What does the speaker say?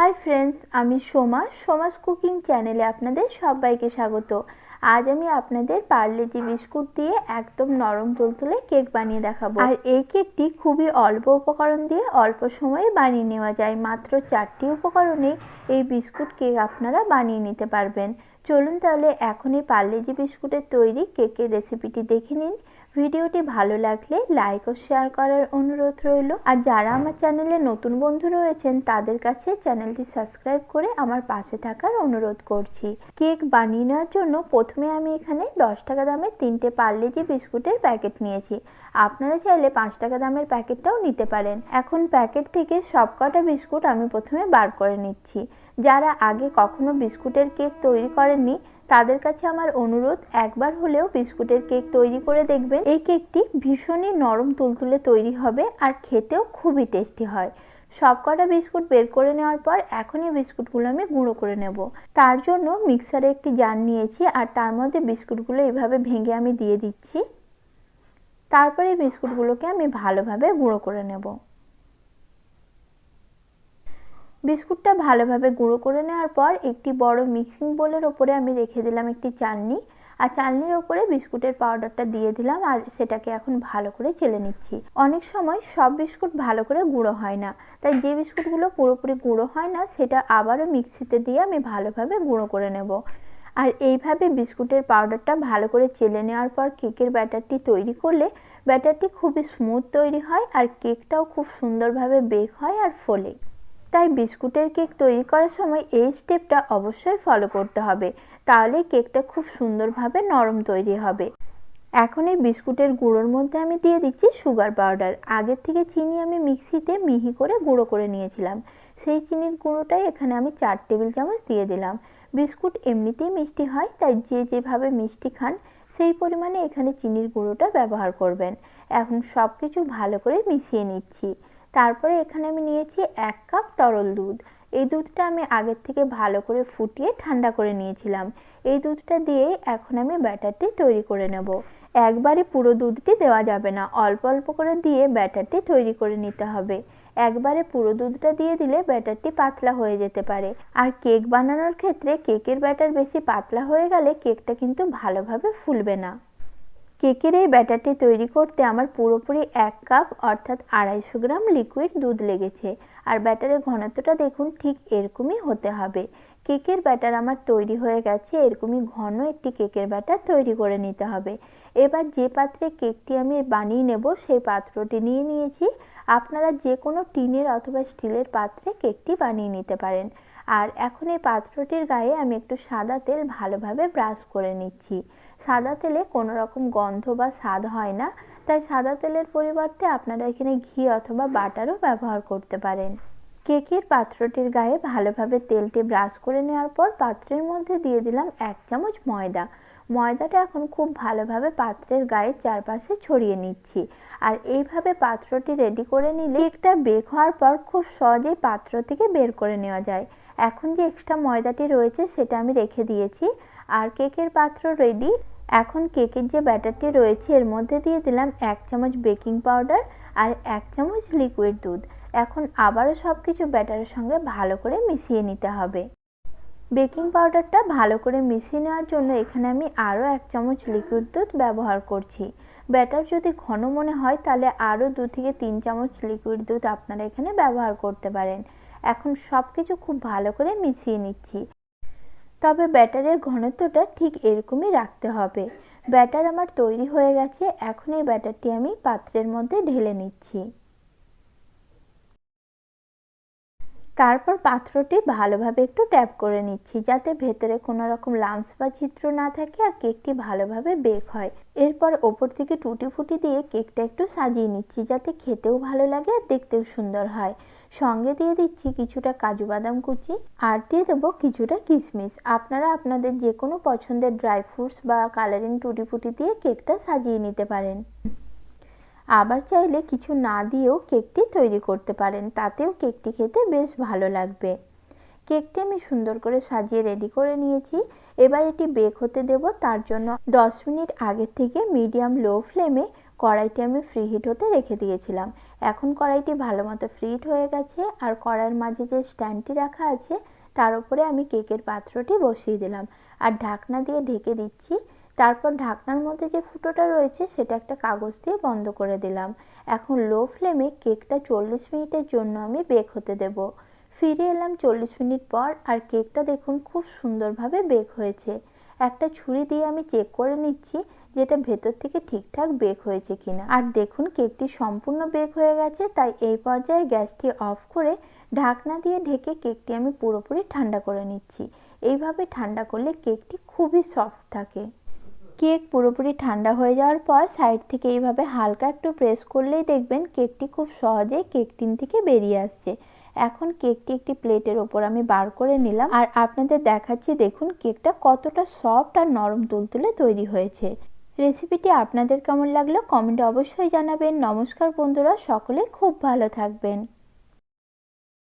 Hi friends আমি Soma, Soma's cooking চ্যানেলে আপনাদের সবাইকে স্বাগত। আজ আমি আপনাদের পার্লেজি বিস্কুট দিয়ে একদম নরম তুলতুলে কেক বানিয়ে দেখাবো। আর এই কেকটি খুবই অল্প উপকরণ দিয়ে অল্প সময়ে বানিয়ে নেওয়া যায়। মাত্র চারটি উপকরণে এই বিস্কুট কেক আপনারা বানিয়ে নিতে পারবেন। চলুন তাহলে এখন এই পার্লেজি বিস্কুটের তৈরি কেকের রেসিপিটি দেখে নিন। ভিডিওটি ভালো লাগলে লাইক ও শেয়ার করার অনুরোধ রইল। আর যারা আমার চ্যানেলে নতুন বন্ধু রয়েছেন, তাদের কাছে চ্যানেলটি সাবস্ক্রাইব করে আমার পাশে থাকার অনুরোধ করছি। কেক বানিয়ে নেওয়ার জন্য প্রথমে আমি এখানে দশ টাকা দামের তিনটে পার্লেজি বিস্কুটের প্যাকেট নিয়েছি। আপনারা চাইলে পাঁচ টাকা দামের প্যাকেটটাও নিতে পারেন। এখন প্যাকেট থেকে সবকটা বিস্কুট আমি প্রথমে বার করে নিচ্ছি। যারা আগে কখনো বিস্কুটের কেক তৈরি করেননি তাদের কাছে আমার অনুরোধ, একবার হলেও বিস্কুটের কেক তৈরি করে দেখবেন। এই কেকটি ভীষণই নরম তুলতুলে তৈরি হবে আর খেতেও খুবই টেস্টি হয়। সবকটা বিস্কুট বের করে নেওয়ার পর এখনই বিস্কুটগুলো আমি গুঁড়ো করে নেব। তার জন্য মিক্সারে একটি জার নিয়েছি আর তার মধ্যে বিস্কুটগুলো এইভাবে ভেঙে আমি দিয়ে দিচ্ছি। তারপরে বিস্কুটগুলোকে আমি ভালোভাবে গুঁড়ো করে নেব। বিস্কুটটা ভালোভাবে গুঁড়ো করে নেওয়ার পর একটি বড় মিক্সিং বোলের ওপরে আমি রেখে দিলাম একটি চালনি। আর চালনির ওপরে বিস্কুটের পাউডারটা দিয়ে দিলাম আর সেটাকে এখন ভালো করে চেলে নিচ্ছি। অনেক সময় সব বিস্কুট ভালো করে গুঁড়ো হয় না। তাই যে বিস্কুটগুলো পুরোপুরি গুঁড়ো হয় না, সেটা আবারও মিক্সিতে দিয়ে আমি ভালোভাবে গুঁড়ো করে নেব। আর এইভাবে বিস্কুটের পাউডারটা ভালো করে চেলে নেওয়ার পর কেকের ব্যাটারটি তৈরি করলে ব্যাটারটি খুবই স্মুথ তৈরি হয় আর কেকটাও খুব সুন্দরভাবে বেক হয় আর ফোলে। তাই বিস্কুটের কেক তৈরি করার সময় এই স্টেপটা অবশ্যই ফলো করতে হবে। তাহলে কেকটা খুব সুন্দরভাবে নরম তৈরি হবে। এখন এই বিস্কুটের গুঁড়োর মধ্যে আমি দিয়ে দিচ্ছি সুগার পাউডার আগের থেকে চিনি আমি মিক্সিতে মিহি করে গুঁড়ো করে নিয়েছিলাম। সেই চিনির গুঁড়োটাই এখানে আমি চার টেবিল চামচ দিয়ে দিলাম। বিস্কুট এমনিতেই মিষ্টি হয়, তাই যে যেভাবে মিষ্টি খান, সেই পরিমাণে এখানে চিনির গুঁড়োটা ব্যবহার করবেন। এখন সব কিছু ভালো করে মিশিয়ে নিচ্ছি। তারপরে এখানে আমি নিয়েছি এক কাপ তরল দুধ। এই দুধটা আমি আগের থেকে ভালো করে ফুটিয়ে ঠান্ডা করে নিয়েছিলাম। এই দুধটা দিয়ে এখন আমি ব্যাটারটি তৈরি করে নেব। একবারে পুরো দুধটি দেওয়া যাবে না। অল্প অল্প করে দিয়ে ব্যাটারটি তৈরি করে নিতে হবে। একবারে পুরো দুধটা দিয়ে দিলে ব্যাটারটি পাতলা হয়ে যেতে পারে। আর কেক বানানোর ক্ষেত্রে কেকের ব্যাটার বেশি পাতলা হয়ে গেলে কেকটা কিন্তু ভালোভাবে ফুলবে না। কেকের এই ব্যাটারটি তৈরি করতে আমার পুরোপুরি এক কাপ, অর্থাৎ আড়াইশো গ্রাম লিকুইড দুধ লেগেছে। আর ব্যাটারের ঘনত্বটা দেখুন, ঠিক এরকমই হতে হবে। কেকের ব্যাটার আমার তৈরি হয়ে গেছে, এরকমই ঘন একটি কেকের ব্যাটার তৈরি করে নিতে হবে। এবার যে পাত্রে কেকটি আমি বানিয়ে নেব, সেই পাত্রটি নিয়ে নিয়েছি। আপনারা যে কোনো টিনের অথবা স্টিলের পাত্রে কেকটি বানিয়ে নিতে পারেন। আর এখন এই পাত্রটির গায়ে আমি একটু সাদা তেল ভালোভাবে ব্রাশ করে নিচ্ছি। সাদা তেলে কোনো রকম গন্ধ বা স্বাদ হয় না। তাই সাদা তেলের পরিবর্তে আপনারা এখানে ঘি অথবা বাটারও ব্যবহার করতে পারেন। কেকের পাত্রটির গায়ে ভালোভাবে তেলটি ব্রাশ করে নেওয়ার পর পাত্রের মধ্যে দিয়ে দিলাম এক চামচ ময়দা। ময়দাটা এখন খুব ভালোভাবে পাত্রের গায়ে চারপাশে ছড়িয়ে নিচ্ছি। আর এইভাবে পাত্রটি রেডি করে নিলে কেকটা বেক হওয়ার পর খুব সহজেই পাত্র থেকে বের করে নেওয়া যায়। এখন যে এক্সট্রা ময়দাটি রয়েছে সেটা আমি রেখে দিয়েছি। আর কেকের পাত্র রেডি এখন কেকের যে ব্যাটারটি রয়েছে, এর মধ্যে দিয়ে দিলাম এক চামচ বেকিং পাউডার আর এক চামচ লিকুইড দুধ। এখন আবারও সব কিছু ব্যাটারের সঙ্গে ভালো করে মিশিয়ে নিতে হবে। বেকিং পাউডারটা ভালো করে মিশিয়ে নেওয়ার জন্য এখানে আমি আরও এক চামচ লিকুইড দুধ ব্যবহার করছি। ব্যাটার যদি ঘন মনে হয়, তাহলে আরও দু থেকে তিন চামচ লিকুইড দুধ আপনারা এখানে ব্যবহার করতে পারেন। এখন সব কিছু খুব ভালো করে মিশিয়ে নিচ্ছি। তবে ব্যাটারের ঘনত্বটা ঠিক এরকমই রাখতে হবে। ব্যাটার আমার তৈরি হয়ে গেছে, এখন এই ব্যাটারটি আমি পাত্রের মধ্যে ঢেলে নিচ্ছি। তারপর পাত্রটি ভালোভাবে একটু ট্যাপ করে নিচ্ছি, যাতে ভেতরে কোনো রকম লামস বা ছিদ্র না থাকে আর কেকটি ভালোভাবে বেক হয়। এরপর ওপর থেকে টুটি ফুটি দিয়ে কেকটা একটু সাজিয়ে নিচ্ছি, যাতে খেতেও ভালো লাগে আর দেখতেও সুন্দর হয়। সঙ্গে দিয়ে দিচ্ছি কিছুটা কাজু বাদাম কুচি আর দিয়ে দেবো কিছুটা কিশমিশ। আপনারা আপনাদের যে কোনো পছন্দের ড্রাই ফ্রুটস বা কালারিং টুটি ফুটি দিয়ে কেকটা সাজিয়ে নিতে পারেন। আবার চাইলে কিছু না দিয়েও কেকটি তৈরি করতে পারেন, তাতেও কেকটি খেতে বেশ ভালো লাগবে। কেকটি আমি সুন্দর করে সাজিয়ে রেডি করে নিয়েছি। এবার এটি বেক হতে দেব, তার জন্য 10 মিনিট আগে থেকে মিডিয়াম লো ফ্লেমে কড়াইটি আমি ফ্রি হিট হতে রেখে দিয়েছিলাম। এখন কড়াইটি ভালো মতো ফ্রিট হয়ে গেছে আর কড়াইয়ের মাঝে যে স্ট্যান্ডটি রাখা আছে, তার উপরে আমি কেকের পাত্রটি বসিয়ে দিলাম। আর ঢাকনা দিয়ে ঢেকে দিচ্ছি। তারপর ঢাকনার মধ্যে যে ফুটোটা রয়েছে, সেটা একটা কাগজ দিয়ে বন্ধ করে দিলাম। এখন লো ফ্লেমে কেকটা চল্লিশ মিনিটের জন্য আমি বেক হতে দেব। ফিরে এলাম চল্লিশ মিনিট পর আর কেকটা দেখুন খুব সুন্দরভাবে বেক হয়েছে। একটা ছুরি দিয়ে আমি চেক করে নিচ্ছি যেটা ভেতর থেকে ঠিকঠাক বেক হয়েছে কিনা। আর দেখুন, কেকটি সম্পূর্ণ বেক হয়ে গেছে, তাই এই পর্যায়ে গ্যাসটি অফ করে ঢাকনা দিয়ে ঢেকে কেকটি আমি পুরোপুরি ঠান্ডা করে নিচ্ছি। এইভাবে ঠান্ডা করলে কেকটি খুবই সফট থাকে। কেক পুরোপুরি ঠান্ডা হয়ে যাওয়ার পর সাইড থেকে এইভাবে হালকা একটু প্রেস করলেই দেখবেন কেকটি খুব সহজেই কেক টিন থেকে বেরিয়ে আসছে। এখন কেকটি একটি প্লেটের ওপর আমি বার করে নিলাম। আর আপনাদের দেখাচ্ছি, দেখুন, কেকটা কতটা সফট আর নরম তুলতুলে তৈরি হয়েছে। রেসিপিটি আপনাদের কেমন লাগল কমেন্টে অবশ্যই জানাবেন। নমস্কার বন্ধুরা সকলে খুব ভালো থাকবেন।